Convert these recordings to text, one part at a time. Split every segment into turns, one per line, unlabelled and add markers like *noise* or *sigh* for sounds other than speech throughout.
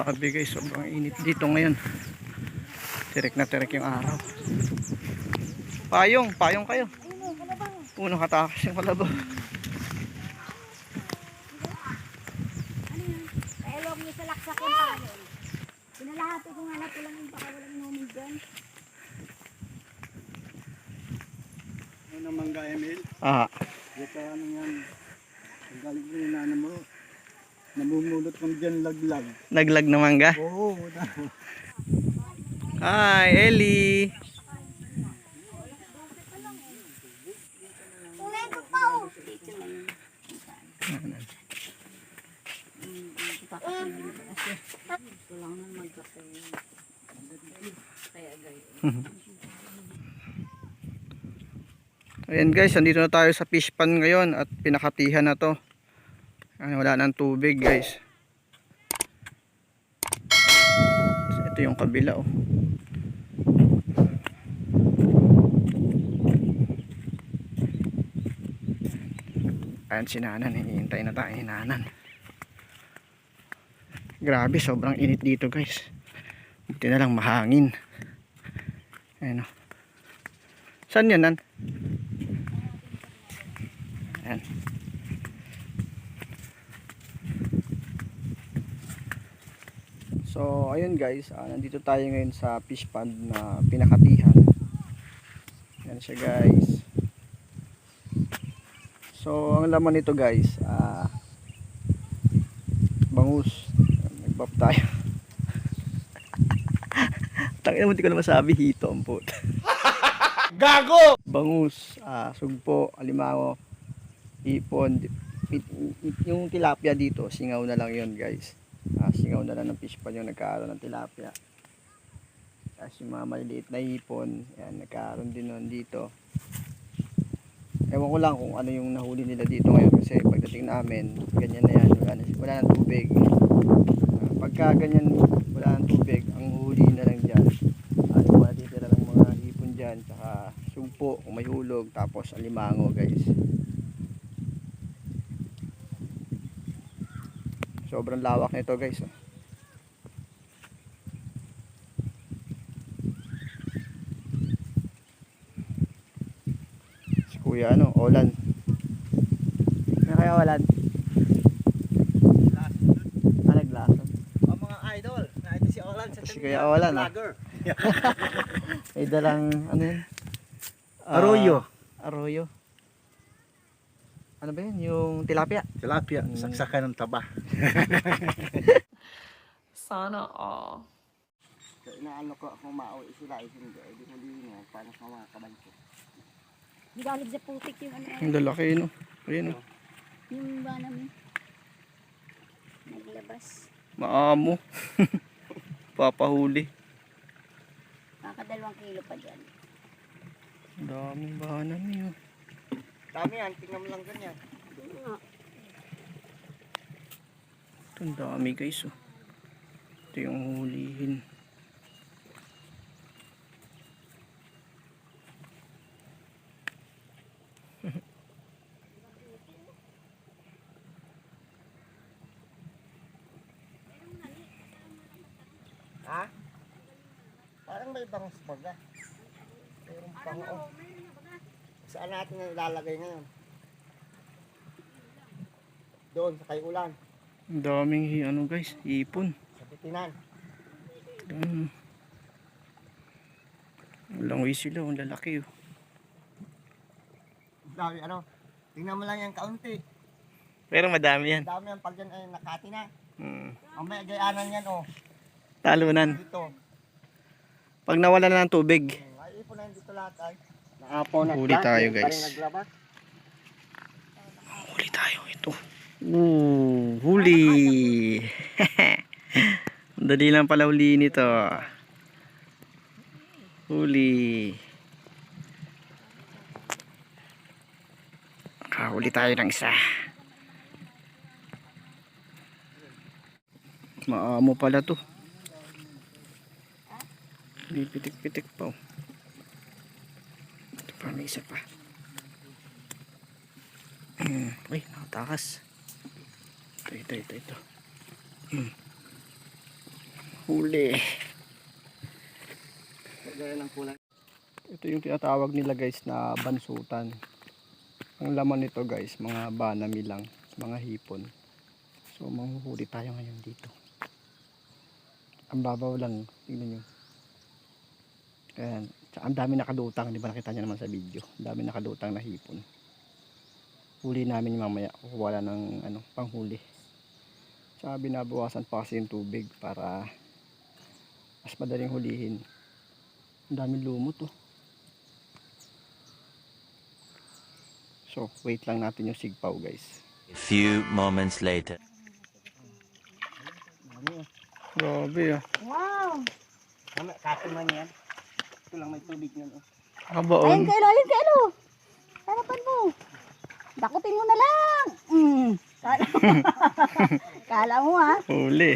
Grabe guys, sobrang init dito ngayon. Tirik na tirik yung araw. Payong, payong kayo. Puno katakas yung.
Kaya huwag niyo sa laksak yung payo. Pinalahati ko nga na po lang yung baka walang inumin dyan.
Ano naman Emil?
Ah,
Ito ano yan. Ang galing mo yung nana mo. Namumulot kang dyan laglag.
naglag na mangga.
Oo.
Hi, Ellie. Ayan guys, andito na tayo sa fish pan ngayon at pinakatihan na to. Ayan, wala nang tubig guys. Ito yung kabila oh. Ayan si Nanan, hinihintay na tayo Nanan. Grabe, sobrang init dito guys. Buti na lang mahangin. Ayan oh. Saan yan, Nan? Ayan. So, ayun guys, ah, nandito tayo ngayon sa fish pond na pinakatihan. Yan siya guys. So, ang laman nito guys, ah, bangus. Nagbab tayo. *laughs* Tangina mo, hindi ko na masabi hito ang puto
Gago!
bangus, ah, sugpo, alimango, ipon, it- it- yung tilapia dito, singaw na lang yon guys. Ah, singaw na lang ng fish pan yung nagkaroon ng tilapia. Tapos yung mga maliliit na ipon, yan, nagkaroon din nun dito. Ewan ko lang kung ano yung nahuli nila dito ngayon kasi pagdating namin, ganyan na yan, wala, na, wala nang tubig. Ah, pagka ganyan, wala nang tubig, ang huli na lang dyan, ano yung mga titira ng mga hipon dyan, tsaka sumpo kung may hulog, tapos alimango guys. Sobrang lawak nito guys. Oh. Si kuya ano, Olan. Ano kaya Olan? Ah, naglason.
Ang mga idol, na ito si Olan sa
Si Kuya Olan ah. *laughs* May dalang, ano yun? Ah,
Arroyo.
arroyo. Ano ba yun? Yung tilapia.
Tilapia,
Mm.
saksakan ng taba. *laughs*
Sana all.
So, inaano ko kung mauwi sila, ay hindi. Ay, di hindi mo, paano sa mga kabanko.
Di galig sa putik yung ano,
Ang lalaki no. Ayun oh.
yung ba namin. Naglabas.
Maamo. *laughs* Papahuli.
Kakadalawang kilo pa dyan.
Ang daming bahanan yun.
Dami yan, tingnan mo lang ganyan.
Ang dami guys oh. Ito yung hulihin.
Ha? Parang may bangus baga. Mayroong pang oh. Saan natin na ilalagay ngayon? Doon, sa kay ulan.
Ang daming ano guys, ipon.
Sa bitinan.
Um, langoy sila, ang lalaki oh.
Dami, ano? Tingnan mo lang yung kaunti.
Pero madami yan.
Ang dami yan pag yan ay nakati na.
Hmm.
May gayanan yan, oh.
Talunan.
Dito.
Pag nawala na ng tubig.
Ay, ipon na yan dito lahat ay. Naapo na.
Huli tayo, guys. Huli tayo ito. Ooh, huli. Ang *laughs* Dali lang pala huli nito. Huli. Kahuli tayo ng isa. Maamo pala to. Pitik-pitik pa. oh. Ito pa, may isa pa. Hmm. Uy, nakatakas. Ito, ito, ito, ito. Hmm. Huli. Ito yung tinatawag nila guys na bansutan. Ang laman nito guys, mga banami lang, mga hipon. So manghuhuli tayo ngayon dito. Ang babaw lang, tingnan nyo. Ayan. Tsaka ang dami nakadutang, di ba nakita nyo naman sa video. Ang dami nakadutang na hipon. Huli namin yung mamaya, kukuha ng ano, panghuli. Tsaka binabawasan pa kasi yung tubig para mas madaling hulihin. Ang daming lumot oh. So, wait lang natin yung sigpaw guys.
A few moments later.
Grabe ah.
Wow!
Kaso man yan. Ito lang may tubig yan. Oh.
Ayun
Kabaon.
kayo, ayun kayo. Harapan mo. Dakutin mo na lang. Mm. Kala, *laughs* Kala mo ha.
Huli.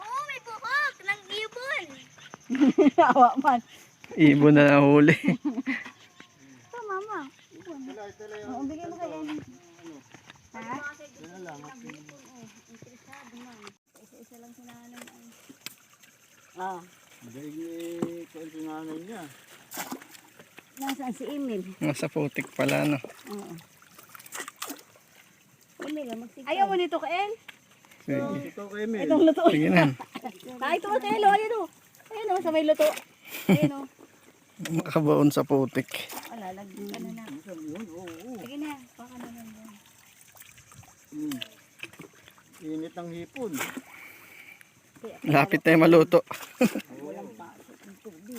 Oo, may buhok ng ibon. Awa man.
Ibon na nahuli.
Ito, mama. Ibon. Bigyan mo kayo. Ha? Isa-isa lang sinahanan. Ah.
Magaling ni Kuan si nanay niya.
Nasaan si Emil?
Nasa putik pala no.
Oo. Emil, magsigay. Ayaw mo nito, Kael?
Sige.
Ito kay Mel.
Itong luto.
Sige na.
Kahit *laughs* ito, Kael, oh, ayun o. Ayun o, sa may luto. Ayun o. *laughs*
Makabaon sa putik.
Wala, lagyan ka na na. Sige na, baka na lang doon.
Hmm. Init ng hipon.
Lapit tayo maluto.
Walang pasok ng tubig.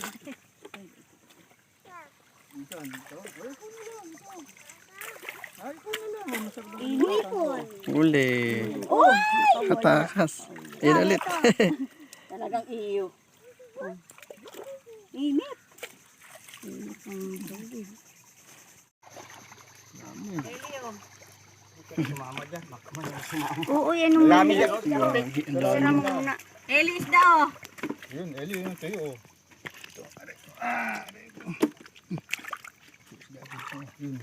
Minsan, ito. Ko na lang. ito. Ay, ko na lang. Masarap na
Inipon.
Huli.
Oh!
Katakas. Ilalit. *laughs*
Talagang iyo. Init. Init ng tubig.
Sumama dyan. Makman yung sumama.
Oo, yan yung
Dami yan.
Sira mo muna. Eli, isda oh.
Yun, Eli, yun tayo. Oh. Yun.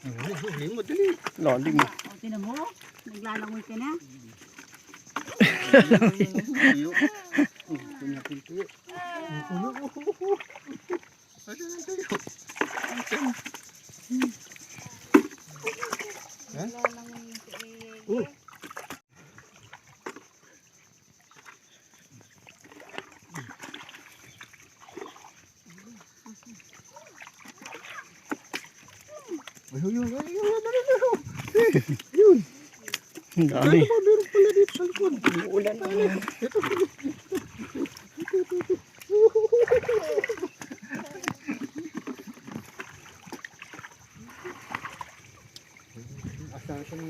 Huli, mo, dali.
Lalim.
O, tinan mo. Naglalangoy ka na.
Tuyo. Oh, tuyo, tuyo, tuyo. Tuyo, tuyo? Ha? Oh. Ay, yun, yun, yun, yun, dali, dali. Yun.
Ang dami.
Ano meron pala dito sa likod? Umuulan na. Ito. Asa asan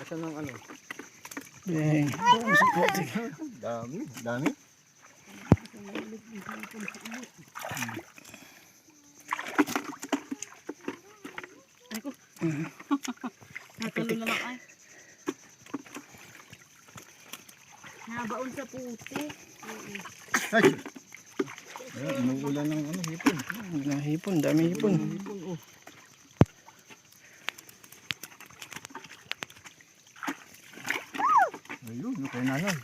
asan ang ano?
Yay.
Dami, dami.
Natuloy na lang ay. Nabaon sa puti.
Ay. Ayun, umuulan ng ano, hipon.
Ang hipon. Dami hipon.
Hipon, oh. Ayun, yung kay nanay.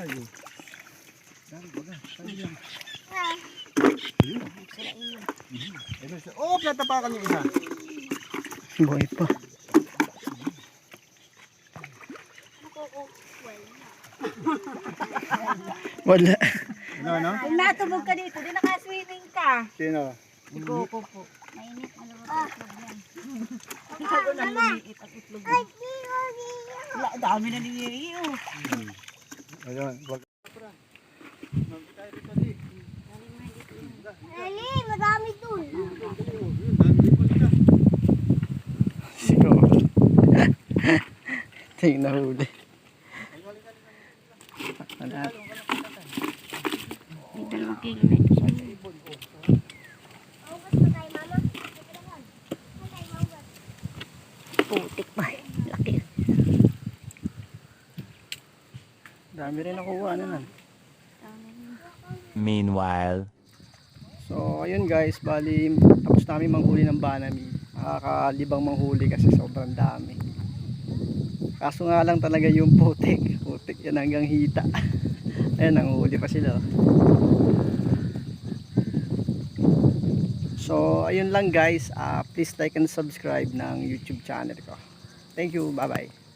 Ayun, kay nanay, oh. Yan, baga. Ayun, isa- Oh, pinatapakan yung isa.
Buhay pa. Wala.
Ano, ano?
Kung natubog ka dito, di nakaswimming ka.
Sino?
Si Coco po. Mainit na naman ang itlog yan. Bago na lumiit ang itlog yan. Wala, dami na ni oh.
Ayun, wag.
Ali, madami dun.
Sigaw. *laughs* Ito yung nahuli. Wala.
Na magkikita.
Dami rin nakuha na nan.
Meanwhile.
So, ayun guys, bali tapos namin manghuli ng banami. Nakakalibang manghuli kasi sobrang dami. Kaso nga lang talaga yung putik. Putik yan hanggang hita. *laughs* Ayan, nanghuli pa sila. So, ayun lang guys. Ah, please like and subscribe ng YouTube channel ko. Thank you. Bye-bye.